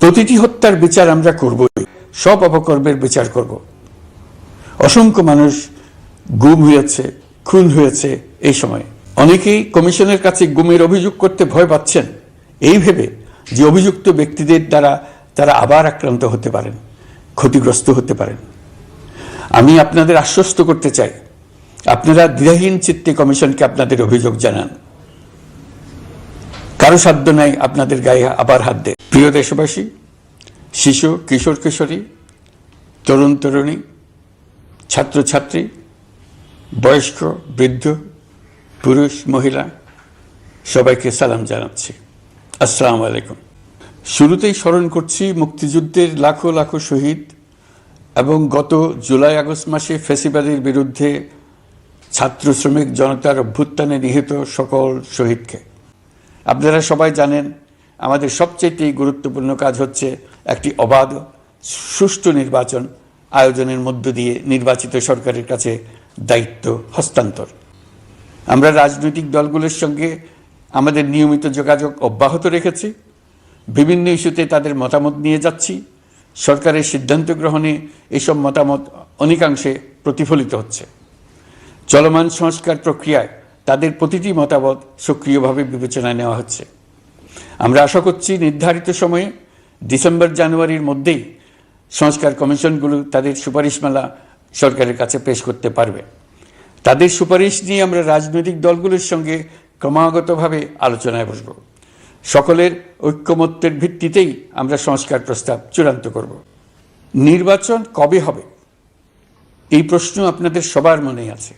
প্রতিটি হত্যার বিচার আমরা করব সব অপকর্মের বিচার করব। অসংখ্য মানুষ গুম হয়েছে, খুন হয়েছে এই সময়। অনেকেই কমিশনের কাছে গুমের অভিযোগ করতে ভয় পাচ্ছেন। এই ভেবে যে অভিযুক্ত ব্যক্তিদের দ্বারা তারা আবার আক্রান্ত হতে পারেন, ক্ষতিগ্রস্ত হতে পারেন। আমি আপনাদের আশ্বস্ত করতে চাই। আপনারা দ্বিধাহীন চিত্তে কমিশনকে আপনাদের অভিযোগ জানান। কারও সাধ্য নাই আপনাদের গায়ে আবার হাত দেয় প্রিয় দেশবাসী, শিশু, কিশোর, কিশোরী, তরুণ, তরুণী, ছাত্রছাত্রী, বয়স্ক, বৃদ্ধ, পুরুষ, মহিলা, সবাইকে সালাম জানাচ্ছি। আসসালামু আলাইকুম। শুরুতেই স্মরণ করছি মুক্তিযুদ্ধের লাখো লাখো শহীদ এবং গত জুলাই আগস্ট মাসে ফেসিবাদের বিরুদ্ধে ছাত্র শ্রমিক জনতার অভ্যুত্থানে নিহিত সকল শহীদকে। আপনারা সবাই জানেন, আমাদের সবচেয়ে গুরুত্বপূর্ণ কাজ হচ্ছে একটি অবাধ, সুষ্ঠু নির্বাচন আয়োজনের মধ্য দিয়ে নির্বাচিত সরকারের কাছে দায়িত্ব, হস্তান্তর। আমরা রাজনৈতিক দলগুলোর সঙ্গে আমাদের নিয়মিত যোগাযোগ অব্যাহত রেখেছি, বিভিন্ন ইস্যুতে তাদের মতামত নিয়ে যাচ্ছি, সরকারের সিদ্ধান্ত গ্রহণে এসব মতামত অনেকাংশে প্রতিফলিত হচ্ছে। চলমান সংস্কার প্রক্রিয়ায় তাদের প্রতিটি মতামত সক্রিয়ভাবে বিবেচনায় নেওয়া হচ্ছে। আমরা আশা করছি নির্ধারিত সময়ে ডিসেম্বর, জানুয়ারির মধ্যেই সংস্কার কমিশনগুলো তাদের সুপারিশমালা সরকারের কাছে পেশ করতে পারবে। তাদের সুপারিশ নিয়ে আমরা রাজনৈতিক দলগুলোর সঙ্গে ক্রমাগতভাবে আলোচনায় বসব। সকলের ঐক্যমত্যের ভিত্তিতেই আমরা সংস্কার প্রস্তাব চূড়ান্ত করব। নির্বাচন কবে হবে? এই প্রশ্ন আপনাদের সবার মনে আছে।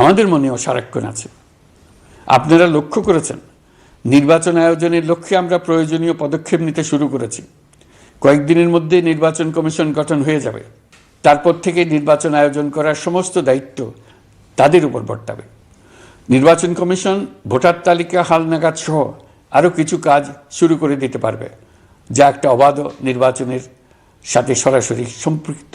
আমাদের মনেও সারাক্ষণ আছে। আপনারা লক্ষ্য করেছেন, নির্বাচন আয়োজনের লক্ষ্যে আমরা প্রয়োজনীয় পদক্ষেপ নিতে শুরু করেছি। কয়েকদিনের মধ্যে নির্বাচন কমিশন গঠন হয়ে যাবে। তারপর থেকে নির্বাচন আয়োজন করার সমস্ত দায়িত্ব তাদের উপর বর্তাবে। নির্বাচন কমিশন, ভোটার তালিকা হালনাগাদ সহ আরও কিছু কাজ শুরু করে দিতে পারবে, যা একটা অবাধ নির্বাচনের সাথে সরাসরি সম্পৃক্ত।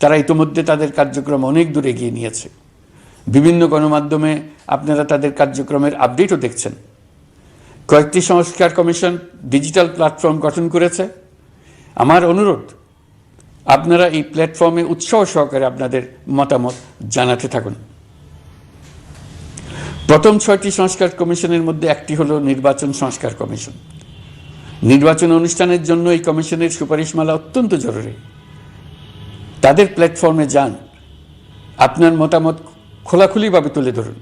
তারা ইতোমধ্যে তাদের কার্যক্রম অনেক দূর এগিয়ে নিয়েছে। বিভিন্ন গণমাধ্যমে আপনারা তাদের কার্যক্রমের আপডেটও দেখছেন। কয়েকটি সংস্কার কমিশন ডিজিটাল প্ল্যাটফর্ম গঠন করেছে। আমার অনুরোধ, আপনারা এই প্ল্যাটফর্মে উৎসাহ সহকারে আপনাদের মতামত জানাতে থাকুন। প্রথম ছয়টি সংস্কার কমিশনের মধ্যে একটি হলো নির্বাচন সংস্কার কমিশন। নির্বাচন অনুষ্ঠানের জন্য এই কমিশনের সুপারিশমালা অত্যন্ত জরুরি। তাদের প্ল্যাটফর্মে যান। আপনার মতামত খোলাখুলিভাবে তুলে ধরুন।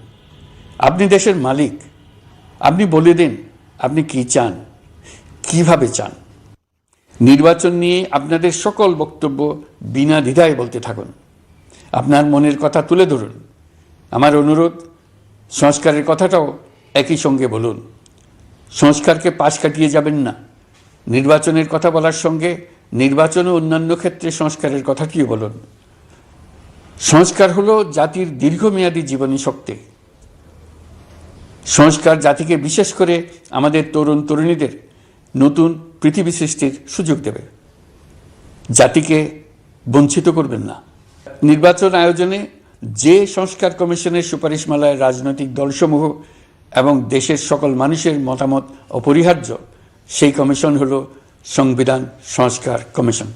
আপনি দেশের মালিক। আপনি বলে দিন, আপনি কি চান? কীভাবে চান? নির্বাচন নিয়ে আপনাদের সকল বক্তব্য বিনা দ্বিধায় বলতে থাকুন। আপনার মনের কথা তুলে ধরুন। আমার অনুরোধ, সংস্কারের কথাটাও একই সঙ্গে বলুন। সংস্কারকে পাশ কাটিয়ে যাবেন না। নির্বাচনের কথা বলার সঙ্গে নির্বাচন অন্যান্য ক্ষেত্রে সংস্কারের কথাটিও বলুন? সংস্কার হলো জাতির দীর্ঘমেয়াদী জীবনী শক্তি। সংস্কার জাতিকে বিশেষ করে আমাদের তরুণ তরুণীদের নতুন পৃথিবী সৃষ্টির সুযোগ দেবে। জাতিকে বঞ্চিত করবেন না। নির্বাচন আয়োজনে যে সংস্কার কমিশনের সুপারিশমালায় রাজনৈতিক দলসমূহ এবং দেশের সকল মানুষের মতামত অপরিহার্য, সেই কমিশন হল সংবিধান সংস্কার কমিশন।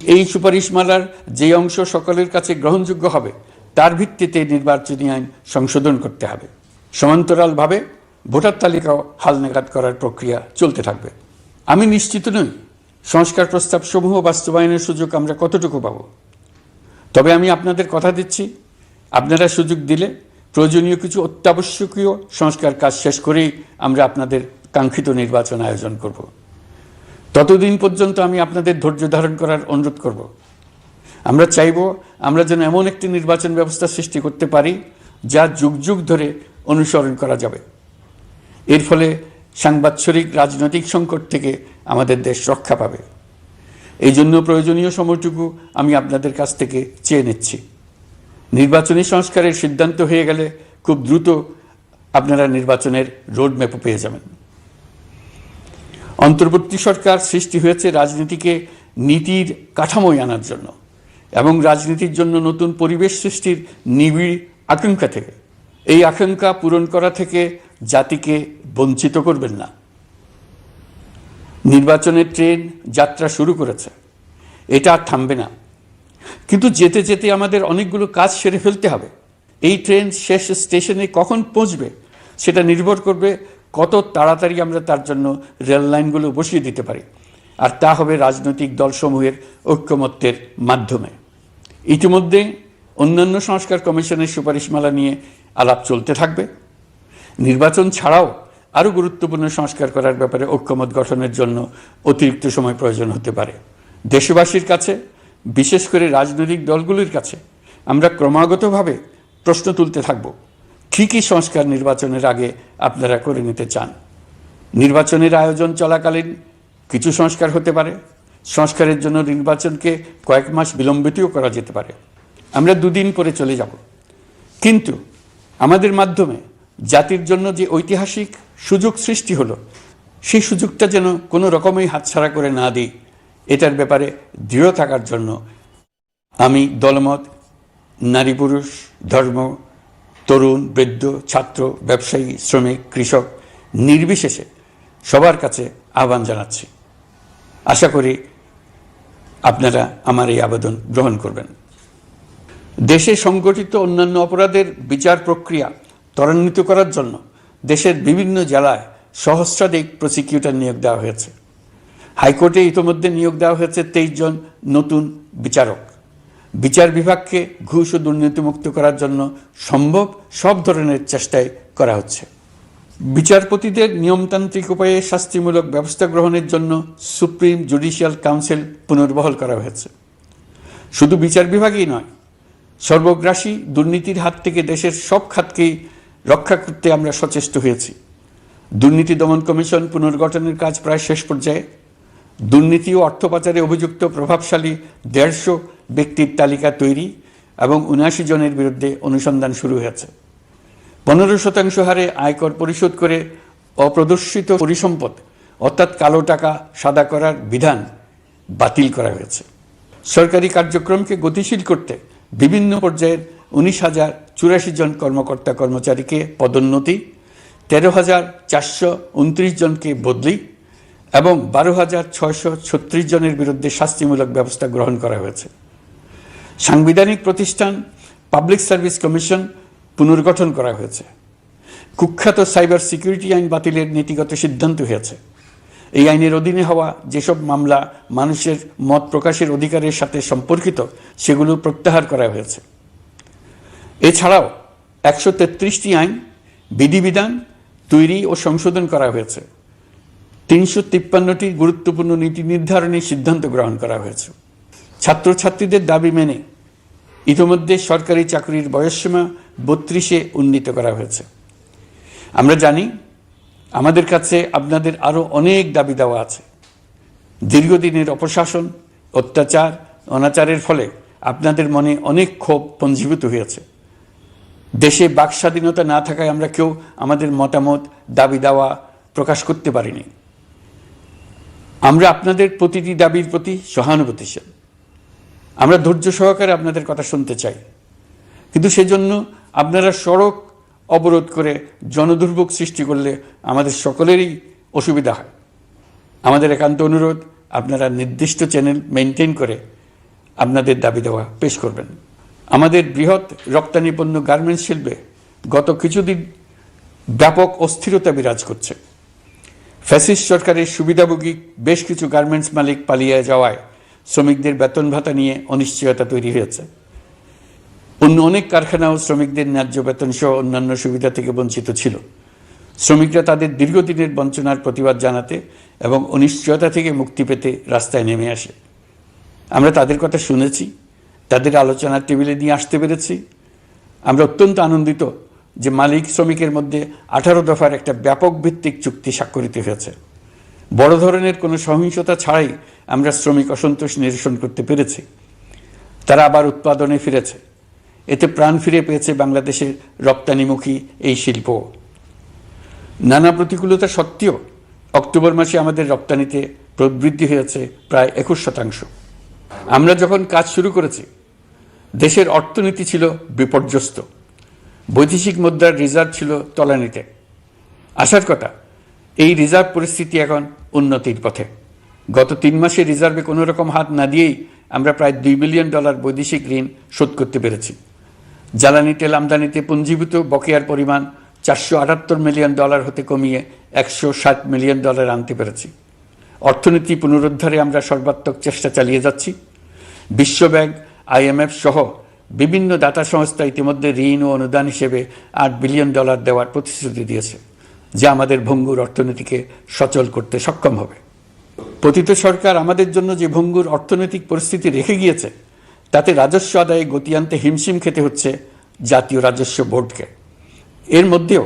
এই সুপারিশমালার যে অংশ সকলের কাছে গ্রহণযোগ্য হবে, তার ভিত্তিতে নির্বাচনী আইন সংশোধন করতে হবে। সমান্তরালভাবে ভোটার তালিকাও হালনাগাদ করার প্রক্রিয়া চলতে থাকবে। আমি নিশ্চিত নই সংস্কার প্রস্তাব সমূহ বাস্তবায়নের সুযোগ আমরা কতটুকু পাব। তবে আমি আপনাদের কথা দিচ্ছি, আপনারা সুযোগ দিলে প্রয়োজনীয় কিছু অত্যাবশ্যকীয় সংস্কার কাজ শেষ করেই আমরা আপনাদের কাঙ্ক্ষিত নির্বাচন আয়োজন করব। ততদিন পর্যন্ত আমি আপনাদের ধৈর্য ধারণ করার অনুরোধ করব। আমরা চাইব আমরা যেন এমন একটি নির্বাচন ব্যবস্থা সৃষ্টি করতে পারি, যা যুগ যুগ ধরে অনুসরণ করা যাবে। এর ফলে সাংবাৎসরিক রাজনৈতিক সংকট থেকে আমাদের দেশ রক্ষা পাবে। এই জন্য প্রয়োজনীয় সময়টুকু আমি আপনাদের কাছ থেকে চেয়ে নিচ্ছি। নির্বাচনী সংস্কারের সিদ্ধান্ত হয়ে গেলে খুব দ্রুত আপনারা নির্বাচনের রোডম্যাপও পেয়ে যাবেন। অন্তর্বর্তী সরকার সৃষ্টি হয়েছে রাজনীতিকে নীতির কাঠামোয় আনার জন্য এবং রাজনীতির জন্য নতুন পরিবেশ সৃষ্টির নিবিড় আকাঙ্ক্ষা থেকে। এই আকাঙ্ক্ষা পূরণ করা থেকে জাতিকে বঞ্চিত করবেন না। নির্বাচনের ট্রেন যাত্রা শুরু করেছে। এটা আর থামবে না। কিন্তু যেতে যেতে আমাদের অনেকগুলো কাজ সেরে ফেলতে হবে। এই ট্রেন শেষ স্টেশনে কখন পৌঁছবে সেটা নির্ভর করবে কত তাড়াতাড়ি আমরা তার জন্য রেল লাইনগুলো বসিয়ে দিতে পারি। আর তা হবে রাজনৈতিক দলসমূহের ঐক্যমত্যের মাধ্যমে। ইতিমধ্যে অন্যান্য সংস্কার কমিশনের সুপারিশমালা নিয়ে আলাপ চলতে থাকবে। নির্বাচন ছাড়াও আরও গুরুত্বপূর্ণ সংস্কার করার ব্যাপারে ঐক্যমত গঠনের জন্য অতিরিক্ত সময় প্রয়োজন হতে পারে। দেশবাসীর কাছে, বিশেষ করে রাজনৈতিক দলগুলির কাছে, আমরা ক্রমাগতভাবে প্রশ্ন তুলতে থাকব। কী কী সংস্কার নির্বাচনের আগে আপনারা করে নিতে চান? নির্বাচনের আয়োজন চলাকালীন কিছু সংস্কার হতে পারে। সংস্কারের জন্য নির্বাচনকে কয়েক মাস বিলম্বিতও করা যেতে পারে। আমরা দুদিন পরে চলে যাব। কিন্তু আমাদের মাধ্যমে জাতির জন্য যে ঐতিহাসিক সুযোগ সৃষ্টি হলো, সেই সুযোগটা যেন কোনো রকমই হাতছাড়া করে না দিই, এটার ব্যাপারে দৃঢ় থাকার জন্য আমি দলমত, নারী পুরুষ, ধর্ম তরুণ, বৃদ্ধ, ছাত্র, ব্যবসায়ী, শ্রমিক, কৃষক নির্বিশেষে সবার কাছে আহ্বান জানাচ্ছি। আশা করি আপনারা আমার এই আবেদন গ্রহণ করবেন। দেশে সংগঠিত অন্যান্য অপরাধের বিচার প্রক্রিয়া ত্বরান্বিত করার জন্য দেশের বিভিন্ন জেলায় সহস্রাধিক প্রসিকিউটর নিয়োগ দেওয়া হয়েছে। হাইকোর্টে ইতোমধ্যে নিয়োগ দেওয়া হয়েছে তেইশ জন নতুন বিচারক। বিচার বিভাগকে ঘুষ ও দুর্নীতিমুক্ত করার জন্য সম্ভব সব ধরনের চেষ্টাই করা হচ্ছে। বিচারপতিদের নিয়মতান্ত্রিক উপায়ে শাস্তিমূলক ব্যবস্থা গ্রহণের জন্য সুপ্রিম জুডিশিয়াল কাউন্সিল পুনর্বহাল করা হয়েছে। শুধু বিচার বিভাগই নয়, সর্বগ্রাসী দুর্নীতির হাত থেকে দেশের সব খাতকেই রক্ষা করতে আমরা সচেষ্ট হয়েছি। দুর্নীতি দমন কমিশন পুনর্গঠনের কাজ প্রায় শেষ পর্যায়ে দুর্নীতি ও অর্থ পাচারে অভিযুক্ত প্রভাবশালী দেড়শো ব্যক্তির তালিকা তৈরি এবং উনআশি জনের বিরুদ্ধে অনুসন্ধান শুরু হয়েছে। পনেরো শতাংশ হারে আয়কর পরিশোধ করে অপ্রদর্শিত পরিসম্পদ, অর্থাৎ কালো টাকা সাদা করার বিধান বাতিল করা হয়েছে। সরকারি কার্যক্রমকে গতিশীল করতে বিভিন্ন পর্যায়ের উনিশ হাজার চুরাশি জন কর্মকর্তা কর্মচারীকে পদোন্নতি, তেরো হাজার চারশো উনত্রিশ জনকে বদলি এবং বারো হাজার ছয়শো ছত্রিশ জনের বিরুদ্ধে শাস্তিমূলক ব্যবস্থা গ্রহণ করা হয়েছে। সাংবিধানিক প্রতিষ্ঠান, পাবলিক সার্ভিস কমিশন পুনর্গঠন করা হয়েছে। কুখ্যাত সাইবার সিকিউরিটি আইন বাতিলের নীতিগত সিদ্ধান্ত হয়েছে। এই আইনের অধীনে হওয়া যেসব মামলা মানুষের মত প্রকাশের অধিকারের সাথে সম্পর্কিত, সেগুলো প্রত্যাহার করা হয়েছে। এছাড়াও একশো তেত্রিশটি আইন, বিধিবিধান তৈরি ও সংশোধন করা হয়েছে। তিনশো তিপ্পান্নটি গুরুত্বপূর্ণ নীতি নির্ধারণের সিদ্ধান্ত গ্রহণ করা হয়েছে। ছাত্রছাত্রীদের দাবি মেনে ইতিমধ্যে সরকারি চাকরির বয়সসীমা বত্রিশে উন্নীত করা হয়েছে। আমরা জানি, আমাদের কাছে আপনাদের আরও অনেক দাবি দেওয়া আছে। দীর্ঘদিনের অপশাসন, অত্যাচার, অনাচারের ফলে আপনাদের মনে অনেক ক্ষোভ পঞ্জীভূত হয়েছে। দেশে বাক স্বাধীনতা না থাকায় আমরা কেউ আমাদের মতামত, দাবি দেওয়া প্রকাশ করতে পারিনি। আমরা আপনাদের প্রতিটি দাবির প্রতি সহানুভূতিশীল। আমরা ধৈর্য সহকারে আপনাদের কথা শুনতে চাই। কিন্তু সেজন্য আপনারা সড়ক অবরোধ করে জনদুর্ভোগ সৃষ্টি করলে আমাদের সকলেরই অসুবিধা হয়। আমাদের একান্ত অনুরোধ, আপনারা নির্দিষ্ট চ্যানেল মেনটেন করে আপনাদের দাবি দেওয়া পেশ করবেন। আমাদের বৃহৎ রপ্তানি পণ্য গার্মেন্টস শিল্পে গত কিছুদিন ব্যাপক অস্থিরতা বিরাজ করছে। ফ্যাসিস্ট সরকারের সুবিধাভোগী বেশ কিছু গার্মেন্টস মালিক পালিয়ে যাওয়ায় শ্রমিকদের বেতন ভাতা নিয়ে অনিশ্চয়তা তৈরি হয়েছে। অন্য অনেক কারখানাও শ্রমিকদের ন্যায্য বেতন সহ অন্যান্য সুবিধা থেকে বঞ্চিত ছিল। শ্রমিকরা তাদের দীর্ঘদিনের বঞ্চনার প্রতিবাদ জানাতে এবং অনিশ্চয়তা থেকে মুক্তি পেতে রাস্তায় নেমে আসে। আমরা তাদের কথা শুনেছি, তাদের আলোচনার টেবিলে নিয়ে আসতে পেরেছি। আমরা অত্যন্ত আনন্দিত যে মালিক শ্রমিকের মধ্যে আঠারো দফার একটা ব্যাপক ভিত্তিক চুক্তি স্বাক্ষরিত হয়েছে। বড় ধরনের কোনো সহিংসতা ছাড়াই আমরা শ্রমিক অসন্তোষ নিরসন করতে পেরেছি। তারা আবার উৎপাদনে ফিরেছে। এতে প্রাণ ফিরে পেয়েছে বাংলাদেশের রপ্তানিমুখী এই শিল্প। নানা প্রতিকূলতা সত্ত্বেও অক্টোবর মাসে আমাদের রপ্তানিতে প্রবৃদ্ধি হয়েছে প্রায় একুশ শতাংশ। আমরা যখন কাজ শুরু করেছি, দেশের অর্থনীতি ছিল বিপর্যস্ত। বৈদেশিক মুদ্রার রিজার্ভ ছিল তলানিতে। আসার কথা, এই রিজার্ভ পরিস্থিতি এখন উন্নতির পথে। গত তিন মাসে রিজার্ভে কোনো রকম হাত না দিয়েই আমরা প্রায় দুই বিলিয়ন ডলার বৈদেশিক ঋণ শোধ করতে পেরেছি। জ্বালানি, তেল আমদানিতে পুঞ্জীভূত বকেয়ার পরিমাণ চারশো আটাত্তর মিলিয়ন ডলার হতে কমিয়ে একশো ষাট মিলিয়ন ডলার আনতে পেরেছি। অর্থনীতি পুনরুদ্ধারে আমরা সর্বাত্মক চেষ্টা চালিয়ে যাচ্ছি। বিশ্বব্যাংক আইএমএফ সহ বিভিন্ন দাতা সংস্থা ইতিমধ্যে ঋণ ও অনুদান হিসেবে আট বিলিয়ন ডলার দেওয়ার প্রতিশ্রুতি দিয়েছে, যা আমাদের ভঙ্গুর অর্থনীতিকে সচল করতে সক্ষম হবে। পতিত সরকার আমাদের জন্য যে ভঙ্গুর অর্থনৈতিক পরিস্থিতি রেখে গিয়েছে, তাতে রাজস্ব আদায়ে গতি আনতে হিমশিম খেতে হচ্ছে জাতীয় রাজস্ব বোর্ডকে। এর মধ্যেও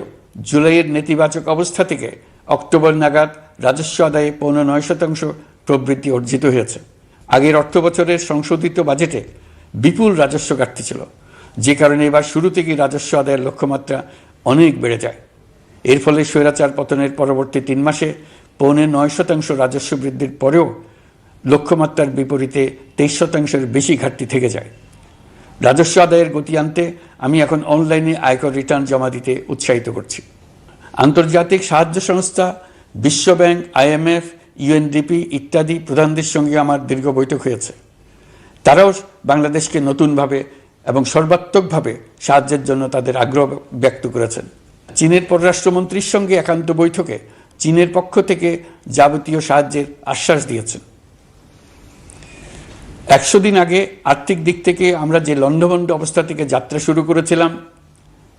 জুলাইয়ের নেতিবাচক অবস্থা থেকে অক্টোবর নাগাদ রাজস্ব আদায়ে পৌনে নয় শতাংশ প্রবৃদ্ধি অর্জিত হয়েছে। আগের অর্থ বছরের সংশোধিত বাজেটে বিপুল রাজস্ব ঘাটতি ছিল। যে কারণে এবার শুরু থেকেই রাজস্ব আদায়ের লক্ষ্যমাত্রা অনেক বেড়ে যায়। এর ফলে স্বৈরাচার পতনের পরবর্তী তিন মাসে পৌনে নয় শতাংশ রাজস্ব বৃদ্ধির পরেও লক্ষ্যমাত্রার বিপরীতে তেইশ শতাংশের বেশি ঘাটতি থেকে যায়। রাজস্ব আদায়ের গতি আনতে আমি এখন অনলাইনে আয়কর রিটার্ন জমা দিতে উৎসাহিত করছি। আন্তর্জাতিক সাহায্য সংস্থা বিশ্বব্যাংক আইএমএফ ইউএনডিপি ইত্যাদি প্রধানদের সঙ্গে আমার দীর্ঘ বৈঠক হয়েছে। তারাও বাংলাদেশকে নতুনভাবে এবং সর্বাত্মকভাবে সাহায্যের জন্য তাদের আগ্রহ ব্যক্ত করেছেন। চীনের পররাষ্ট্রমন্ত্রীর সঙ্গে একান্ত বৈঠকে চীনের পক্ষ থেকে যাবতীয় সাহায্যের আশ্বাস দিয়েছেন। একশো দিন আগে আর্থিক দিক থেকে আমরা যে লণ্ডভণ্ড অবস্থা থেকে যাত্রা শুরু করেছিলাম,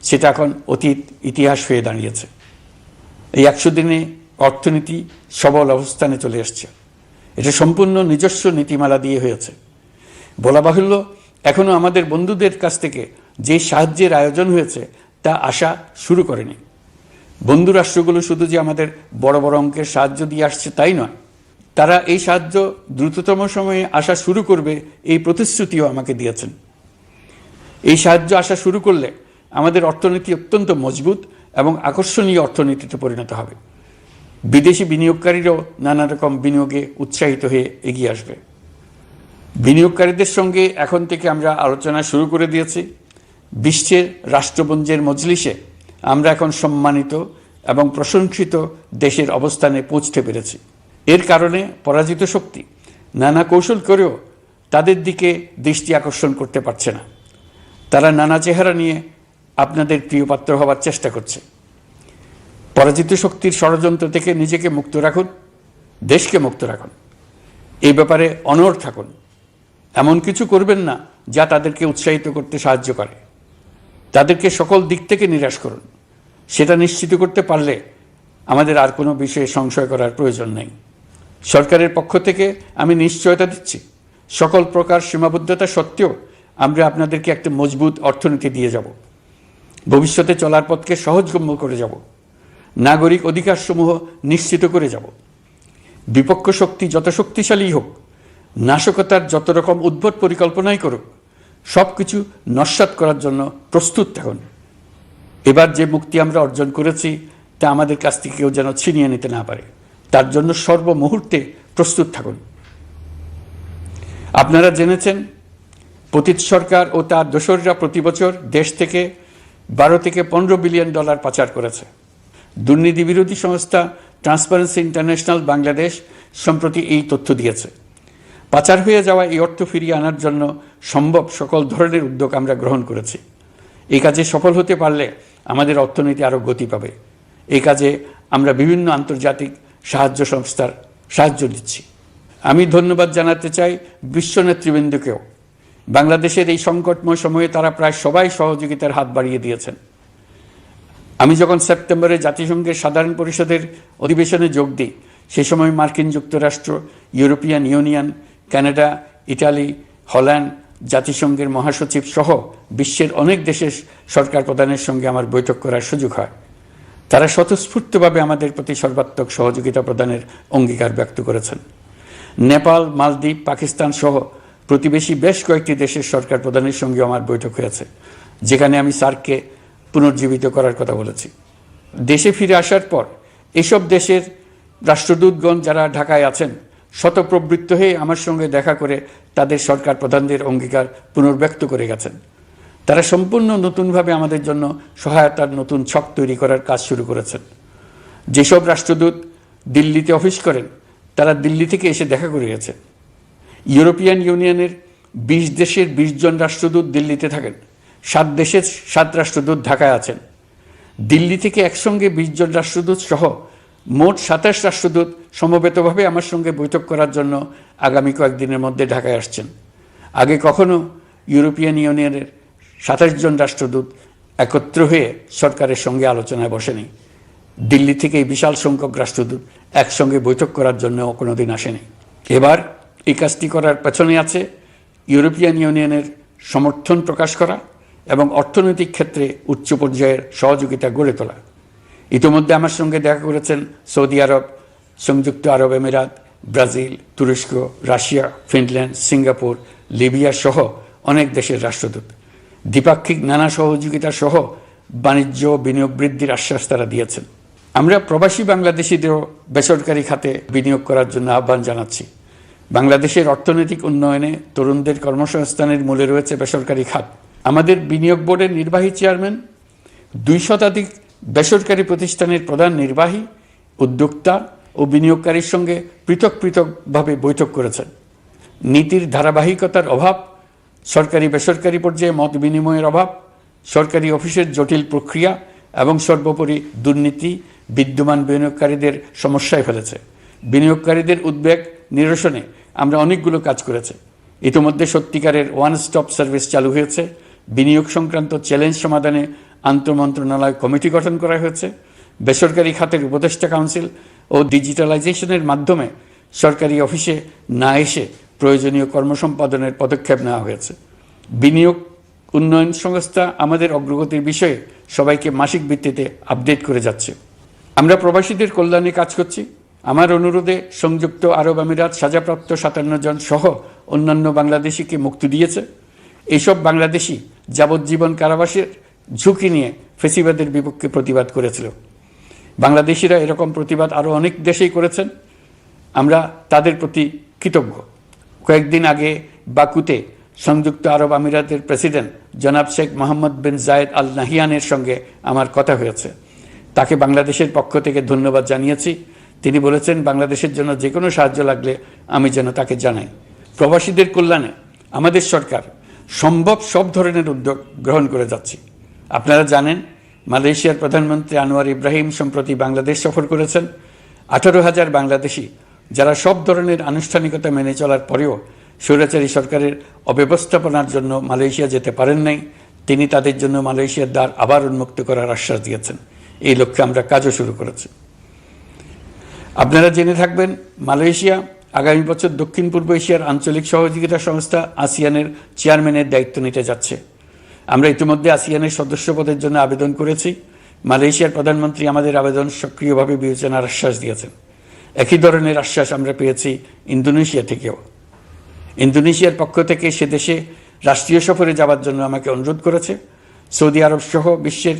সেটা এখন অতীত ইতিহাস হয়ে দাঁড়িয়েছে। এই একশো দিনে অর্থনীতি সবল অবস্থানে চলে আসছে এটা সম্পূর্ণ নিজস্ব নীতিমালা দিয়ে হয়েছে। বলা বাহুল্য এখনও আমাদের বন্ধুদের কাছ থেকে যে সাহায্যের আয়োজন হয়েছে, তা আসা শুরু করেনি। বন্ধু রাষ্ট্রগুলো শুধু যে আমাদের বড় বড় অঙ্কের সাহায্য দিয়ে আসছে তাই নয়, তারা এই সাহায্য দ্রুততম সময়ে আসা শুরু করবে এই প্রতিশ্রুতিও আমাকে দিয়েছেন। এই সাহায্য আসা শুরু করলে আমাদের অর্থনীতি অত্যন্ত মজবুত এবং আকর্ষণীয় অর্থনীতিতে পরিণত হবে। বিদেশি বিনিয়োগকারীরাও নানা রকম বিনিয়োগে উৎসাহিত হয়ে এগিয়ে আসবে। বিনিয়োগকারীদের সঙ্গে এখন থেকে আমরা আলোচনা শুরু করে দিয়েছি। বিশ্বের রাষ্ট্রপুঞ্জের মজলিসে আমরা এখন সম্মানিত এবং প্রশংসিত দেশের অবস্থানে পৌঁছতে পেরেছি। এর কারণে পরাজিত শক্তি নানা কৌশল করেও তাদের দিকে দৃষ্টি আকর্ষণ করতে পারছে না। তারা নানা চেহারা নিয়ে আপনাদের প্রিয়পাত্র হওয়ার চেষ্টা করছে। পরাজিত শক্তির ষড়যন্ত্র থেকে নিজেকে মুক্ত রাখুন, দেশকে মুক্ত রাখুন। এই ব্যাপারে অনড় থাকুন। এমন কিছু করবেন না যা তাদেরকে উৎসাহিত করতে সাহায্য করে। তাদেরকে সকল দিক থেকে নিরাশ করুন। সেটা নিশ্চিত করতে পারলে আমাদের আর কোনো বিষয়ে সংশয় করার প্রয়োজন নেই। সরকারের পক্ষ থেকে আমি নিশ্চয়তা দিচ্ছি। সকল প্রকার সীমাবদ্ধতা সত্ত্বেও আমরা আপনাদেরকে একটা মজবুত অর্থনীতি দিয়ে যাব। ভবিষ্যতে চলার পথকে সহজগম্য করে যাব। নাগরিক অধিকারসমূহ নিশ্চিত করে যাব। বিপক্ষ শক্তি যত শক্তিশালী হোক নাশকতার যত রকম উদ্ভট পরিকল্পনাই করুক সব কিছু নস্বাত করার জন্য প্রস্তুত থাকুন। এবার যে মুক্তি আমরা অর্জন করেছি, তা আমাদের কাছ থেকে কেউ যেন ছিনিয়ে নিতে না পারে। তার জন্য সর্বমুহূর্তে প্রস্তুত থাকুন। আপনারা জেনেছেন, পতিত সরকার ও তার দোসররা প্রতি বছর দেশ থেকে বারো থেকে পনেরো বিলিয়ন ডলার পাচার করেছে। দুর্নীতি বিরোধী সংস্থা ট্রান্সপারেন্সি ইন্টারন্যাশনাল বাংলাদেশ সম্প্রতি এই তথ্য দিয়েছে। পাচার হয়ে যাওয়া এই অর্থ ফিরিয়ে আনার জন্য সম্ভব সকল ধরনের উদ্যোগ আমরা গ্রহণ করেছি। এই কাজে সফল হতে পারলে আমাদের অর্থনীতি আরও গতি পাবে। এই কাজে আমরা বিভিন্ন আন্তর্জাতিক সাহায্য সংস্থার সাহায্য দিচ্ছি আমি ধন্যবাদ জানাতে চাই বিশ্ব নেতৃবৃন্দকেও বাংলাদেশের এই সংকটময় সময়ে তারা প্রায় সবাই সহযোগিতার হাত বাড়িয়ে দিয়েছেন। আমি যখন সেপ্টেম্বরে জাতিসংঘের সাধারণ পরিষদের অধিবেশনে যোগ দিই, সে সময় মার্কিন যুক্তরাষ্ট্র, European Union Canada Italy Holland, জাতিসংঘের মহাসচিব সহ বিশ্বের অনেক দেশের সরকার প্রধানের সঙ্গে আমার বৈঠক করার সুযোগ হয়। তারা স্বতঃস্ফূর্তভাবে আমাদের প্রতি সর্বাত্মক সহযোগিতা প্রদানের অঙ্গীকার ব্যক্ত করেছেন। নেপাল, মালদ্বীপ, পাকিস্তান সহ প্রতিবেশী বেশ কয়েকটি দেশের সরকার প্রধানের সঙ্গে আমার বৈঠক হয়েছে, যেখানে আমি সার্ককে পুনর্জীবিত করার কথা বলেছি। দেশে ফিরে আসার পর এসব দেশের রাষ্ট্রদূতগণ যারা ঢাকায় আছেন শতপ্রবৃত্ত হয়ে আমার সঙ্গে দেখা করে তাদের সরকার প্রধানদের অঙ্গীকার পুনর্ব্যক্ত করে গেছেন। তারা সম্পূর্ণ নতুনভাবে আমাদের জন্য সহায়তার নতুন ছক তৈরি করার কাজ শুরু করেছেন। যেসব রাষ্ট্রদূত দিল্লিতে অফিস করেন, তারা দিল্লি থেকে এসে দেখা করে গেছে ইউরোপিয়ান ইউনিয়নের বিশ দেশের বিশ জন রাষ্ট্রদূত দিল্লিতে থাকেন, সাত দেশের সাত রাষ্ট্রদূত ঢাকায় আছেন। দিল্লি থেকে একসঙ্গে বিশ জন রাষ্ট্রদূত সহ মোট সাতাশ রাষ্ট্রদূত সমবেতভাবে আমার সঙ্গে বৈঠক করার জন্য আগামী কয়েকদিনের মধ্যে ঢাকায় আসছেন। আগে কখনো ইউরোপিয়ান ইউনিয়নের সাতাশ জন রাষ্ট্রদূত একত্র হয়ে সরকারের সঙ্গে আলোচনায় বসেনি। দিল্লি থেকে বিশাল সংখ্যক রাষ্ট্রদূত একসঙ্গে বৈঠক করার জন্য কোনোদিন আসেনি। এবার এই কাজটি করার পেছনে আছে ইউরোপিয়ান ইউনিয়নের সমর্থন প্রকাশ করা এবং অর্থনৈতিক ক্ষেত্রে উচ্চ পর্যায়ের সহযোগিতা গড়ে তোলা। ইতিমধ্যে আমার সঙ্গে দেখা করেছেন সৌদি আরব, সংযুক্ত আরব আমিরাত, ব্রাজিল, তুরস্ক, রাশিয়া, ফিনল্যান্ড, সিঙ্গাপুর, লিবিয়া সহ অনেক দেশের রাষ্ট্রদূত। দ্বিপাক্ষিক নানা সহযোগিতা সহ বাণিজ্য, বিনিয়োগ বৃদ্ধির আশ্বাস তারা দিয়েছেন। আমরা প্রবাসী বাংলাদেশিদেরও বেসরকারি খাতে বিনিয়োগ করার জন্য আহ্বান জানাচ্ছি। বাংলাদেশের অর্থনৈতিক উন্নয়নে তরুণদের কর্মসংস্থানের মূলে রয়েছে বেসরকারি খাত। আমাদের বিনিয়োগ বোর্ডের নির্বাহী চেয়ারম্যান দুই শতাধিক বেসরকারি প্রতিষ্ঠানের প্রধান নির্বাহী, উদ্যোক্তা ও বিনিয়োগকারীর সঙ্গে পৃথক পৃথকভাবে বৈঠক করেছেন। নীতির ধারাবাহিকতার অভাব, সরকারি বেসরকারি পর্যায়ে মত বিনিময়ের অভাব, সরকারি অফিসের জটিল প্রক্রিয়া এবং সর্বোপরি দুর্নীতি বিদ্যমান বিনিয়োগকারীদের সমস্যায় ফেলেছে। বিনিয়োগকারীদের উদ্বেগ নিরসনে আমরা অনেকগুলো কাজ করেছি। ইতিমধ্যে সত্যিকারের ওয়ান স্টপ সার্ভিস চালু হয়েছে। বিনিয়োগ সংক্রান্ত চ্যালেঞ্জ সমাধানে আন্তঃমন্ত্রণালয় কমিটি গঠন করা হয়েছে, বেসরকারি খাতের উপদেষ্টা কাউন্সিল ও ডিজিটালাইজেশনের মাধ্যমে সরকারি অফিসে না এসে প্রয়োজনীয় কর্মসম্পাদনের পদক্ষেপ নেওয়া হয়েছে। বিনিয়োগ উন্নয়ন সংস্থা আমাদের অগ্রগতির বিষয়ে সবাইকে মাসিক ভিত্তিতে আপডেট করে যাচ্ছে। আমরা প্রবাসীদের কল্যাণে কাজ করছি। আমার অনুরোধে সংযুক্ত আরব আমিরাত সাজাপ্রাপ্ত সাতান্ন জন সহ অন্যান্য বাংলাদেশিকে মুক্তি দিয়েছে। এইসব বাংলাদেশি যাবজ্জীবন কারাবাসের ঝুঁকি নিয়ে ফেসিবাদের বিপক্ষে প্রতিবাদ করেছিল। বাংলাদেশিরা এরকম প্রতিবাদ আরও অনেক দেশেই করেছেন। আমরা তাদের প্রতি কৃতজ্ঞ। কয়েকদিন আগে বাকুতে সংযুক্ত আরব আমিরাতের প্রেসিডেন্ট জনাব শেখ মোহাম্মদ বিন জায়েদ আল নাহিয়ানের সঙ্গে আমার কথা হয়েছে। তাকে বাংলাদেশের পক্ষ থেকে ধন্যবাদ জানিয়েছি। তিনি বলেছেন, বাংলাদেশের জন্য যে কোনো সাহায্য লাগলে আমি যেন তাকে জানাই। প্রবাসীদের কল্যাণে আমাদের সরকার সম্ভব সব ধরনের উদ্যোগ গ্রহণ করে যাচ্ছি। আপনারা জানেন, মালয়েশিয়ার প্রধানমন্ত্রী আনোয়ার ইব্রাহিম সম্প্রতি বাংলাদেশ সফর করেছেন। আঠারো হাজার বাংলাদেশি, যারা সব ধরনের আনুষ্ঠানিকতা মেনে চলার পরেও স্বৈরাচারী সরকারের অব্যবস্থাপনার জন্য মালয়েশিয়া যেতে পারেন নাই, তিনি তাদের জন্য মালয়েশিয়ার দ্বার আবার উন্মুক্ত করার আশ্বাস দিয়েছেন। এই লক্ষ্যে আমরা কাজও শুরু করেছি। আপনারা জেনে থাকবেন, মালয়েশিয়া আগামী বছর দক্ষিণ পূর্ব এশিয়ার আঞ্চলিক সহযোগিতা সংস্থা আসিয়ানের চেয়ারম্যানের দায়িত্ব নিতে যাচ্ছে। আমরা ইতিমধ্যে আসিয়ানের সদস্য পদের জন্য আবেদন করেছি। মালয়েশিয়ার প্রধানমন্ত্রী আমাদের আবেদন সক্রিয়ভাবে বিবেচনার আশ্বাস দিয়েছেন। একই ধরনের আশ্বাস আমরা পেয়েছি ইন্দোনেশিয়া থেকেও। ইন্দোনেশিয়ার পক্ষ থেকে সে দেশে রাষ্ট্রীয় সফরে যাওয়ার জন্য আমাকে অনুরোধ করেছে। সৌদি আরব সহ বিশ্বের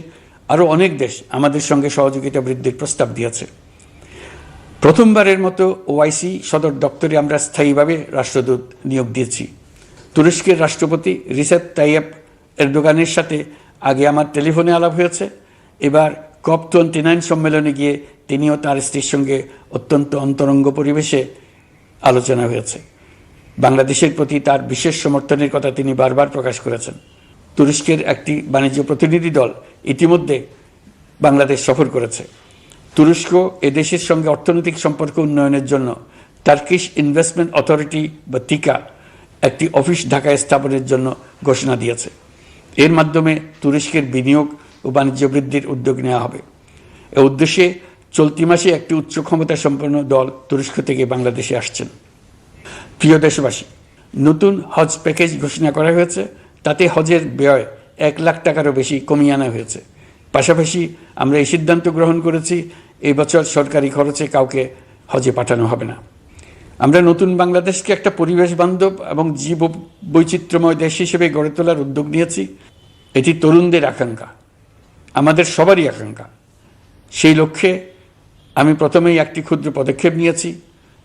আরও অনেক দেশ আমাদের সঙ্গে সহযোগিতা বৃদ্ধির প্রস্তাব দিয়েছে। প্রথমবারের মতো ওআইসি সদর দপ্তরে আমরা স্থায়ীভাবে রাষ্ট্রদূত নিয়োগ দিয়েছি। তুরস্কের রাষ্ট্রপতি রিসেপ তাইয়েব এরদোগানের সাথে আগে আমার টেলিফোনে আলাপ হয়েছে। এবার কপ টোয়েন্টি নাইন সম্মেলনে গিয়ে তিনিও তার স্ত্রীর সঙ্গে অত্যন্ত অন্তরঙ্গ পরিবেশে আলোচনা হয়েছে। বাংলাদেশের প্রতি তার বিশেষ সমর্থনের কথা তিনি বারবার প্রকাশ করেছেন। তুরস্কের একটি বাণিজ্য প্রতিনিধি দল ইতিমধ্যে বাংলাদেশ সফর করেছে। তুরস্ক এদেশের সঙ্গে অর্থনৈতিক সম্পর্ক উন্নয়নের জন্য টার্কিশ ইনভেস্টমেন্ট অথরিটি বা টিকা একটি অফিস ঢাকায় স্থাপনের জন্য ঘোষণা দিয়েছে। এর মাধ্যমে তুরস্কের বিনিয়োগ ও বাণিজ্য বৃদ্ধির উদ্যোগ নেওয়া হবে। এ উদ্দেশ্যে চলতি মাসে একটি উচ্চ ক্ষমতা সম্পন্ন দল তুরস্ক থেকে বাংলাদেশে আসছেন। প্রিয় দেশবাসী, নতুন হজ প্যাকেজ ঘোষণা করা হয়েছে। তাতে হজের ব্যয় এক লাখ টাকারও বেশি কমিয়ে আনা হয়েছে। পাশাপাশি আমরা এই সিদ্ধান্ত গ্রহণ করেছি, এই বছর সরকারি খরচে কাউকে হজে পাঠানো হবে না। আমরা নতুন বাংলাদেশকে একটা পরিবেশ বান্ধব এবং জীব বৈচিত্র্যময় দেশ হিসেবে গড়ে তোলার উদ্যোগ নিয়েছি। এটি তরুণদের আকাঙ্ক্ষা। আমাদের সবারই আকাঙ্ক্ষা। সেই লক্ষ্যে আমি প্রথমেই একটি ক্ষুদ্র পদক্ষেপ নিয়েছি।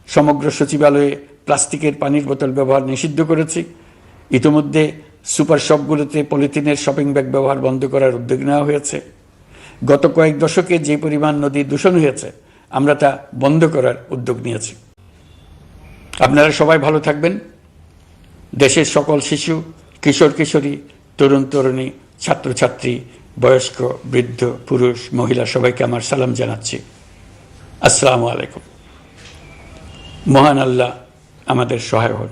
সমগ্র সচিবালয়ে প্লাস্টিকের পানির বোতল ব্যবহার নিষিদ্ধ করেছি। ইতিমধ্যে সুপার শপগুলোতে পলিথিনের শপিং ব্যাগ ব্যবহার বন্ধ করার উদ্যোগ নেওয়া হয়েছে। গত কয়েক দশকে যে পরিমাণ নদী দূষণ হয়েছে, আমরা তা বন্ধ করার উদ্যোগ নিয়েছি। আপনারা সবাই ভালো থাকবেন। দেশের সকল শিশু, কিশোর, কিশোরী, তরুণ, তরুণী, ছাত্রছাত্রী, বয়স্ক, বৃদ্ধ, পুরুষ, মহিলা সবাইকে আমার সালাম জানাচ্ছি। আসসালামু আলাইকুম। মহান আল্লাহ আমাদের সহায় হন।